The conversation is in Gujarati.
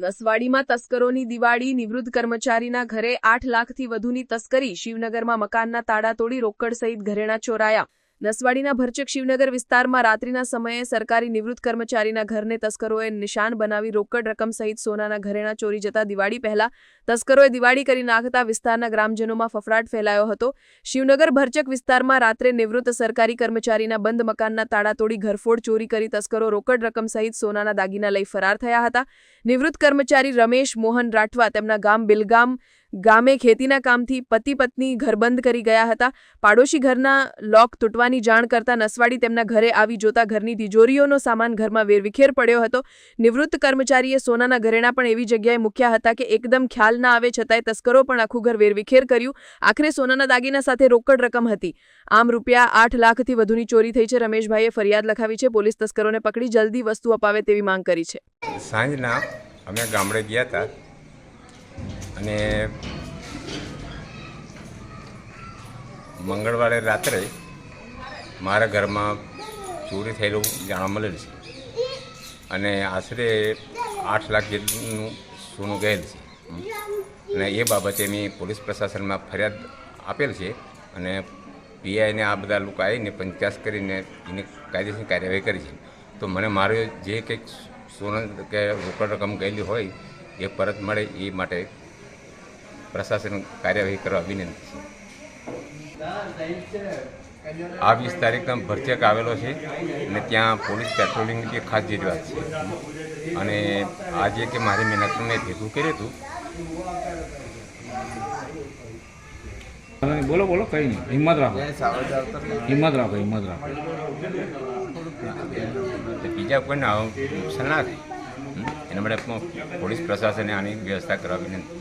નસવાડીમાં તસ્કરોની દિવાળી, નિવૃત્ત કર્મચારીના ઘરે આઠ લાખથી વધુની તસ્કરી, શિવનગરમાં મકાનના તાળા તોડી રોકડ સહિત ઘરેણા ચોરાયા. નસવાડીના ભરચક શિવનગર વિસ્તારમાં રાત્રિના સમયે સરકારી નિવૃત્ત કર્મચારીના ઘરને તસ્કરોએ નિશાન બનાવી રોકડ રકમ સહિત સોનાના ઘરેણા ચોરી જતા દિવાળી પહેલા તસ્કરોએ દિવાળી કરી નાખતા વિસ્તારના ગ્રામજનોમાં ફફડાટ ફેલાયો હતો. શિવનગર ભરચક વિસ્તારમાં રાત્રે નિવૃત્ત સરકારી કર્મચારીના બંધ મકાનના તાળા તોડી ઘરફોડ ચોરી કરી તસ્કરો રોકડ રકમ સહિત સોનાના દાગીના લઈ ફરાર થયા હતા. નિવૃત્ત કર્મચારી રમેશ મોહન રાઠવા તેમના ગામ બિલગામ ગામે ખેતીના કામથી પતિ પત્ની ઘરબંધ કરી ગયા હતા. પાડોશી ઘરના લોક તૂટવાની જાણ કરતા નસવાડી તેમના ઘરે આવી જોતા ઘરની તિજોરીઓનો સામાન ઘરમાં વેરવિખેર પડ્યો હતો. નિવૃત્ત કર્મચારીએ સોનાના ઘરેણા પણ એવી જગ્યાએ મૂક્યા હતા કે એકદમ ખ્યાલ ના આવે છતાંય તસ્કરો પણ આખું ઘર વેરવિખેર કર્યું. આખરે સોનાના દાગીના સાથે રોકડ રકમ હતી. આમ રૂપિયા આઠ લાખથી વધુની ચોરી થઈ છે. રમેશભાઈએ ફરિયાદ લખાવી છે. પોલીસ તસ્કરોને પકડી જલ્દી વસ્તુ અપાવે તેવી માંગ કરી છે. સાંજના અમે ગામડે ગયા હતા. અને મંગળવારે રાત્રે મારા ઘરમાં ચોરી થયેલું જાણવા મળેલ છે. અને આશરે આઠ લાખ જેટલું સોનું ગયેલ છે. અને એ બાબતે મેં પોલીસ પ્રશાસનમાં ફરિયાદ આપેલ છે અને પીઆઈને આ બધા લોકો આવીને પંચાસ કરીને એની કાયદેસરની કાર્યવાહી કરી છે. તો મને મારું જે કંઈક સોનું કે રોકડ રકમ ગયેલી હોય એ પરત મળે એ માટે પ્રશાસન કાર્યવાહી કરવા વિનંતી છે. આ વિસ્તાર એકદમ ભરચક આવેલો છે અને ત્યાં પોલીસ પેટ્રોલિંગની એક ખાસ જરૂરિયાત છે. અને આજે કે મારી મહેનતનું મેં ભેગું કર્યું હતું. તમે બોલો બોલો કઈ નહીં. હિંમત રાખો. હિંમત રાખો હિંમત રાખો. તો બીજા કોઈને નુકસાન ના થાય? એના માટે પોલીસ પ્રશાસને આની વ્યવસ્થા કરવા વિનંતી.